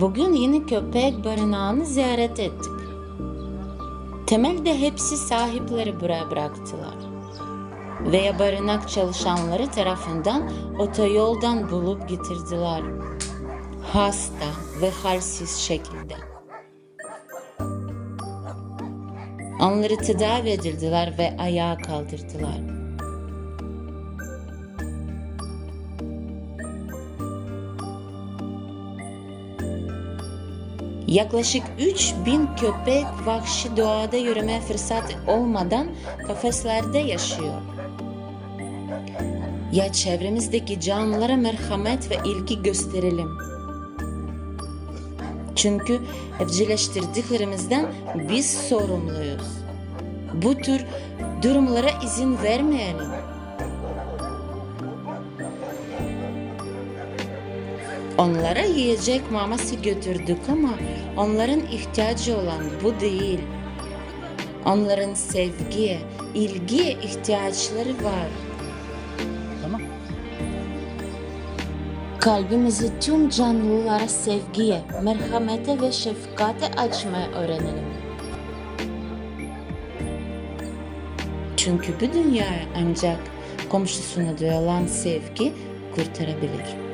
Bugün yine köpek barınağını ziyaret ettik. Temelde hepsi sahipleri buraya bıraktılar. Veya barınak çalışanları tarafından otoyoldan bulup getirdiler. Hasta ve halsiz şekilde. Onları tedavi edildiler ve ayağa kaldırdılar. Yaklaşık 3000 köpek vahşi doğada yürüme fırsatı olmadan kafeslerde yaşıyor. Ya çevremizdeki canlılara merhamet ve ilgi gösterelim. Çünkü evcilleştirdiklerimizden biz sorumluyuz. Bu tür durumlara izin vermeyelim. Onlara yiyecek maması götürdük ama onların ihtiyacı olan bu değil. Onların sevgiye, ilgiye ihtiyaçları var. Tamam. Kalbimizi tüm canlılara sevgiye, merhamete ve şefkate açmaya öğrenelim. Çünkü bu dünyayı ancak komşusuna duyulan sevgi kurtarabilir.